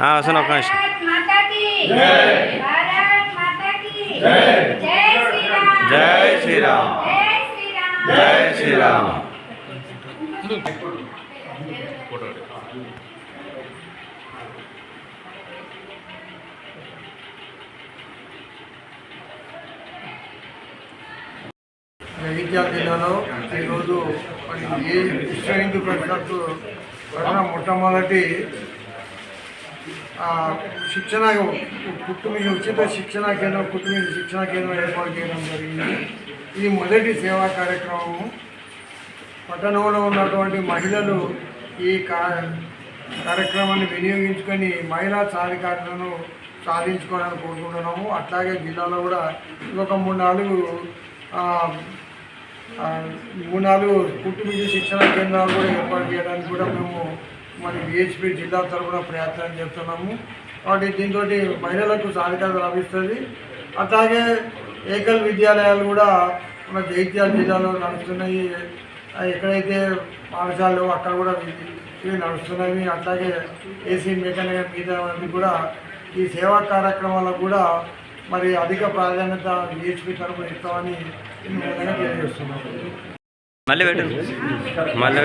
వస్తున్నా ఒక నిమిషం జై. శ్రీరామ్. జై శ్రీరామ్. జగిత్యాల జిల్లాలో ఈరోజు మరి ఏ విశ్వ హిందూ పరిషత్తు మొట్టమొదటి శిక్షణ కుటుంబ ఉచిత శిక్షణ కేంద్రం కుటుంబ శిక్షణ కేంద్రం ఏర్పాటు చేయడం జరిగింది. ఇది మొదటి సేవా కార్యక్రమము పట్టణంలో ఉన్నటువంటి మహిళలు ఈ కార్యక్రమాన్ని వినియోగించుకొని మహిళా సాధికారులను సాధించుకోవాలని కోరుకుంటున్నాము. అట్లాగే జిల్లాలో కూడా ఒక మూడు నాలుగు మూడు నాలుగు కుటుంబ శిక్షణ కేంద్రాలు కూడా ఏర్పాటు చేయడానికి కూడా మేము మరి బిహెచ్పి జిల్లా తరఫున ప్రయత్నం చేస్తున్నాము. వాటి దీంతో మహిళలకు సాధికారత లభిస్తుంది. అట్లాగే ఏకల్ విద్యాలయాలు కూడా మన జైత్యాల జిల్లాలో నడుస్తున్నాయి. ఎక్కడైతే పాఠశాలలు అక్కడ కూడా ఇవి- నడుస్తున్నాయి. అట్లాగే ఏసీ మెకానిక్ మీద కూడా ఈ సేవా కార్యక్రమాలకు కూడా మరి అధిక ప్రాధాన్యత బిహెచ్పి తరఫున ఇస్తామని నేను విధంగా తెలియజేస్తున్నాను మళ్ళీ మళ్ళీ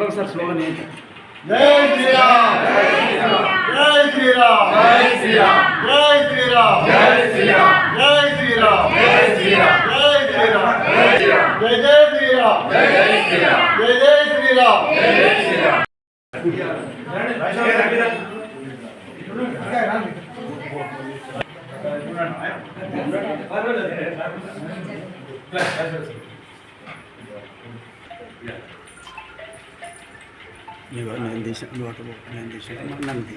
కొట్టు మరొకసారి స్లోగన్ ఏంటి జై శ్రీరామ్ జై శ్రీరామ్ జై శ్రీరామ్ జై శ్రీరామ్ జై శ్రీరామ్ జై శ్రీరామ్ జై శ్రీరామ్ జై శ్రీరామ్ జై శ్రీరామ్ జై జై శ్రీరామ్ జై జై శ్రీరామ్ జై జై శ్రీరామ్ జై జై శ్రీరామ్ నేను తీసాను నువ్వు అటు పో. నేను తీసాను నన్ను తీ.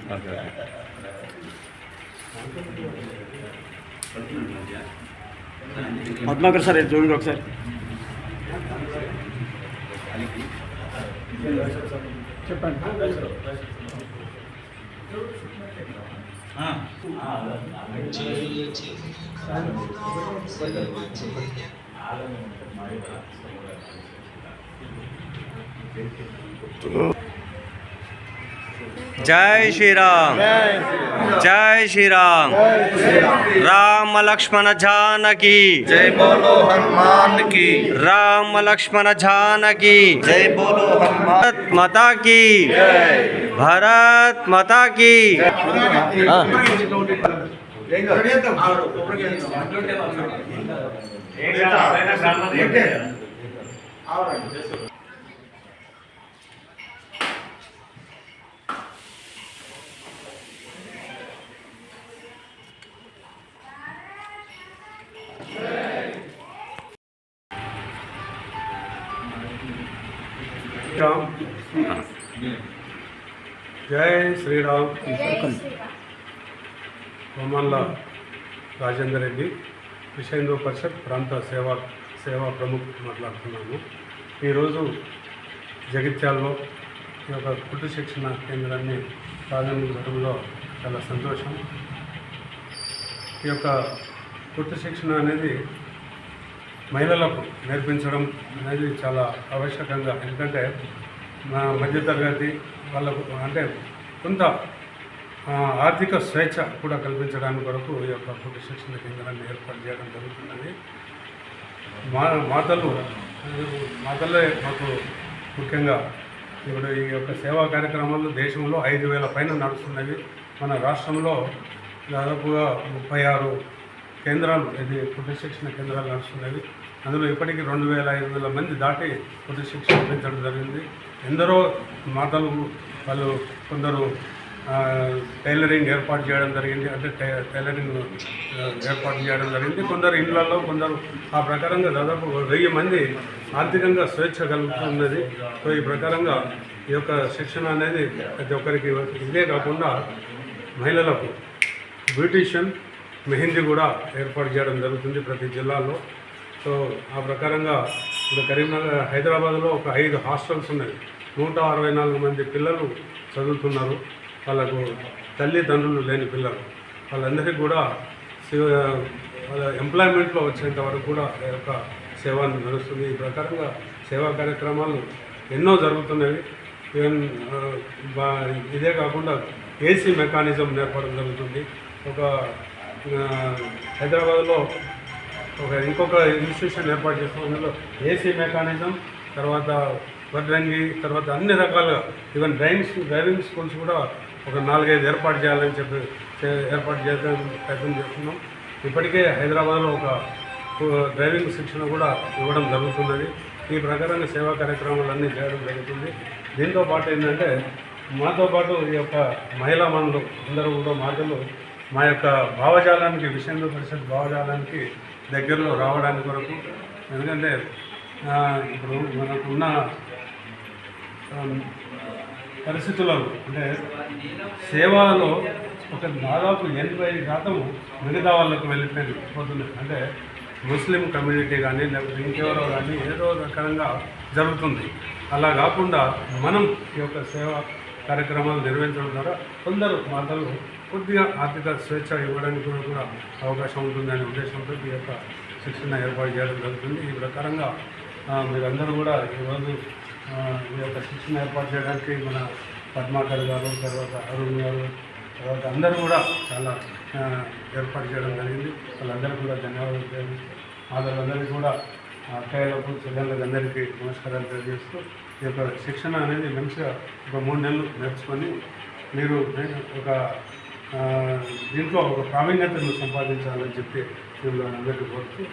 పద్మాకర్ సార్ ఇది చూడండి ఒకసారి చెప్పండి जय श्री राम जय श्री राम राम लक्ष्मण जानकी। जय बोलो हनुमान की। राम लक्ष्मण जानकी। जय बोलो हनुमान माता की। भरत माता की। हाँ। జై శ్రీరామ్ బొమ్మన్ల రాజేందర్ రెడ్డి విశ్వ పరిషత్ ప్రాంత సేవా సేవా ప్రముఖ్ మాట్లాడుతున్నాను ఈరోజు జగిత్యాలలో ఈ యొక్క కుట్టు శిక్షణ కేంద్రాన్ని ప్రారంభించడంలో చాలా సంతోషం. ఈ యొక్క కుట్టు శిక్షణ అనేది మహిళలకు నేర్పించడం అనేది చాలా ఆవశ్యకంగా. ఎందుకంటే మధ్యతరగతి వాళ్ళకు అంటే కొంత ఆర్థిక స్వేచ్ఛ కూడా కల్పించడానికి కొరకు ఈ యొక్క ఫుడ్ శిక్షణ కేంద్రాన్ని ఏర్పాటు చేయడం జరుగుతున్నది. మా మాతలు మాతలే మాకు ముఖ్యంగా ఇప్పుడు ఈ యొక్క సేవా కార్యక్రమాలు దేశంలో ఐదు వేల పైన నడుస్తున్నవి. మన రాష్ట్రంలో దాదాపుగా ముప్పై ఆరు కేంద్రాలు ఇది కుటుంబ శిక్షణ కేంద్రాలు నడుస్తున్నవి. అందులో ఇప్పటికీ రెండు వేల ఐదు వందల మంది దాటి కుటుంబ శిక్షణ పెంచడం జరిగింది. ఎందరో మాతలు వాళ్ళు కొందరు టైలరింగ్ ఏర్పాటు చేయడం జరిగింది. అంటే టై- టైలరింగ్ ఏర్పాటు చేయడం జరిగింది. కొందరు ఇళ్ళలో కొందరు ఆ ప్రకారంగా దాదాపు వెయ్యి మంది ఆర్థికంగా స్వేచ్ఛ కలుగుతున్నది. సో ఈ ప్రకారంగా ఈ యొక్క శిక్షణ అనేది ప్రతి ఒక్కరికి ఇదే కాకుండా మహిళలకు బ్యూటీషియన్ మెహందీ కూడా ఏర్పాటు చేయడం జరుగుతుంది ప్రతి జిల్లాలో. సో ఆ ప్రకారంగా ఇప్పుడు కరీంనగర్ హైదరాబాద్లో ఒక ఐదు హాస్టల్స్ ఉన్నాయి. నూట అరవై నాలుగు మంది పిల్లలు చదువుతున్నారు. వాళ్ళకు తల్లిదండ్రులు లేని పిల్లలు. వాళ్ళందరికీ కూడా వాళ్ళ ఎంప్లాయ్మెంట్లో వచ్చేంత వరకు కూడా ఈ యొక్క సేవ నడుస్తుంది. ఈ ప్రకారంగా సేవా కార్యక్రమాలు ఎన్నో జరుగుతున్నవి ఈవెన్ ఇదే కాకుండా ఏసీ మెకానిజం నేర్పడం జరుగుతుంది. ఒక హైదరాబాద్లో ఒక ఇంకొక ఇన్స్టిట్యూషన్ ఏర్పాటు చేస్తాం. అందులో ఏసీ మెకానిజం తర్వాత వడ్రంగి తర్వాత అన్ని రకాలుగా ఈవెన్ డ్రైవింగ్ డ్రైవింగ్ స్కూల్స్ కూడా ఒక నాలుగైదు ఏర్పాటు చేయాలని చెప్పి ఏర్పాటు చేద్దాం ప్రయత్నం చేస్తున్నాం. ఇప్పటికే హైదరాబాద్లో ఒక డ్రైవింగ్ శిక్షణ కూడా ఇవ్వడం జరుగుతున్నది. ఈ ప్రకారంగా సేవా కార్యక్రమాలన్నీ చేయడం జరుగుతుంది. దీంతో పాటు ఏంటంటే మాతో పాటు ఈ యొక్క మహిళా మనులు అందరూ కూడా మాటలు మా యొక్క భావజాలానికి విషయంలో పరిషత్ భావజాలానికి దగ్గరలో రావడానికి కొరకు ఎందుకంటే ఇప్పుడు మనకున్న పరిస్థితులలో అంటే సేవలో ఒక దాదాపు ఎనభై శాతం మిగతా వాళ్ళకు వెళ్ళిపోయింది పోతుంది. అంటే ముస్లిం కమ్యూనిటీ కానీ లేకపోతే ఇంకెవరో కానీ ఏదో రకంగా జరుగుతుంది. అలా కాకుండా మనం ఈ యొక్క సేవ కార్యక్రమాలు నిర్వహించడం ద్వారా కొందరు మాటలు కొద్దిగా ఆర్థిక స్వేచ్ఛ ఇవ్వడానికి కూడా అవకాశం ఉంటుందనే ఉద్దేశంతో ఈ యొక్క శిక్షణ ఏర్పాటు చేయడం జరుగుతుంది. ఈ ప్రకారంగా మీరందరూ కూడా ఈరోజు ఈ యొక్క శిక్షణ ఏర్పాటు చేయడానికి మన పద్మాకర్ గారు తర్వాత అరుణ్ గారు తర్వాత అందరూ కూడా చాలా ఏర్పాటు చేయడం జరిగింది. వాళ్ళందరికీ కూడా ధన్యవాదాలు తెలియజేస్తూ వాళ్ళందరికీ కూడా అక్కయ్యలకు చెల్లెళ్ళకి అందరికీ నమస్కారాలు తెలియజేస్తూ ఈ యొక్క శిక్షణ అనేది మంచిగా ఒక మూడు నెలలు నేర్చుకొని మీరు ఒక దీంట్లో ఒక ప్రావీణ్యతను సంపాదించాలని చెప్పి మిమ్మల్ని అందరికీ కోరుతూ